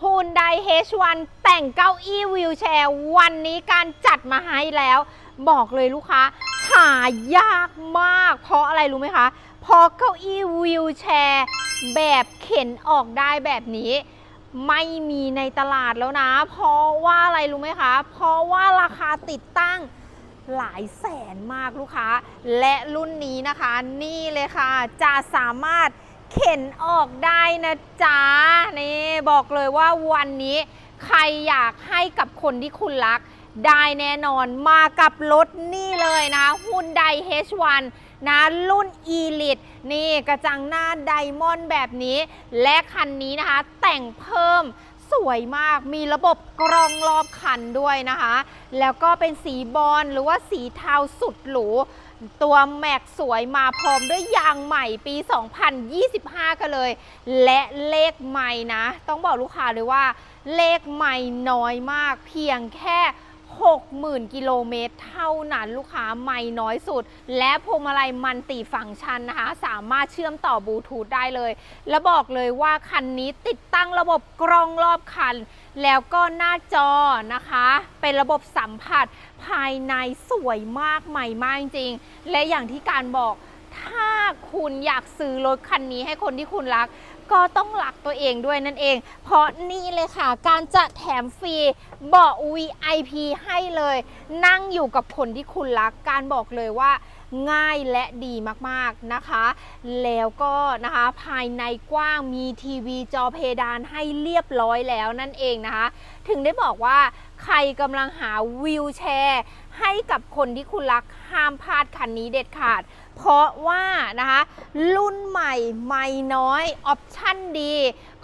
ฮูนได H1 แต่งเก้าอี้วิวแชร์ วันนี้การจัดมาให้แล้ว บอกเลยลูกค้า หายากมาก เพราะอะไรรู้ไหมคะเพราะเก้าอี้วิวแชร์ แบบเข็นออกได้แบบนี้ ไม่มีในตลาดแล้วนะ เพราะว่าอะไรรู้ไหมคะ เพราะว่าราคาติดตั้งหลายแสนมากลูกค้า และรุ่นนี้นะคะ นี่เลยค่ะ จะสามารถ เข็นออกได้นะจ๊ะนี่บอกเลยว่าวันนี้ใครอยากให้กับคนที่คุณรัก ได้แน่นอนมากับรถนี่เลยนะฮุนได H1 นะรุ่น Elite นี่กระจังหน้าไดมอนด์แบบนี้ และคันนี้นะคะแต่งเพิ่ม สวยมาก มีระบบกรองรอบคันด้วยนะคะ แล้วก็เป็นสีบอลหรือว่าสีเทาสุดหรู ตัวแม็กสวยมาพร้อมด้วยยางใหม่ปี 2025 กันเลย และเลขใหม่นะ ต้องบอกลูกค้าเลยว่าเลขใหม่น้อยมากเพียงแค่ 60,000 กิโลเมตร เท่านั้นลูกค้าไม่น้อยสุด และพวงมาลัยมันติฟังก์ชันนะคะ สามารถเชื่อมต่อบลูทูธได้เลย และบอกเลยว่าคันนี้ติดตั้งระบบกล้องรอบคัน แล้วก็หน้าจอนะคะ เป็นระบบสัมผัสภายในสวยมากใหม่มากจริงๆและอย่างที่การบอกถ้าคุณอยากซื้อรถคันนี้ให้คนที่คุณรัก ก็ต้องหลักตัวเองด้วยนั่นเอง เพราะนี่เลยค่ะ การจะแถมฟรีเบาะ VIP ให้เลย นั่งอยู่กับคนที่คุณรัก การบอกเลยว่าง่ายและดีมากๆนะคะ แล้วก็นะคะภายในกว้างมีทีวีจอเพดานให้เรียบร้อยแล้วนั่นเองนะคะ ถึงได้บอกว่าใครกำลังหาวิวแชร์ให้กับคนที่คุณรักห้ามพลาดคันนี้เด็ดขาด เพราะว่านะคะรุ่นใหม่ไม่น้อย ออปชั่นดี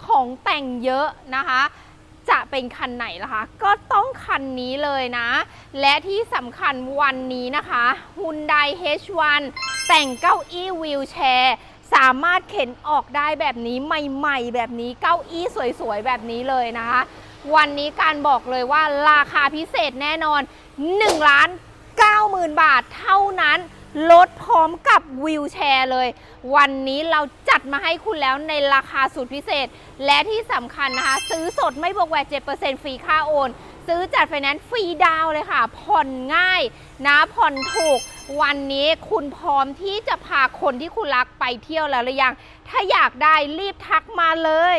ของแต่งเยอะนะคะ จะเป็นคันไหนล่ะคะ ก็ต้องคันนี้เลยนะ และที่สำคัญวันนี้นะคะ Hyundai H1 แต่งเก้าอี้วิวแชร์สามารถเข็นออกได้แบบนี้ใหม่ๆ แบบนี้เก้าอี้สวยๆ แบบนี้เลยนะคะ วันนี้การบอกเลยว่าราคาพิเศษแน่นอน1ล้าน90,000 บาทเท่านั้น ลดพร้อมกับวิวแชร์เลย วันนี้เราจัดมาให้คุณแล้วในราคาสุดพิเศษ และที่สำคัญนะคะ ซื้อสดไม่บวกแวด7%ฟรีค่าโอน ซื้อจัดไฟแนนซ์ฟรีดาวเลยค่ะ ผ่อนง่ายนะผ่อนถูก วันนี้คุณพร้อมที่จะพาคนที่คุณรักไปเที่ยวแล้วหรือยัง ถ้าอยากได้รีบทักมาเลย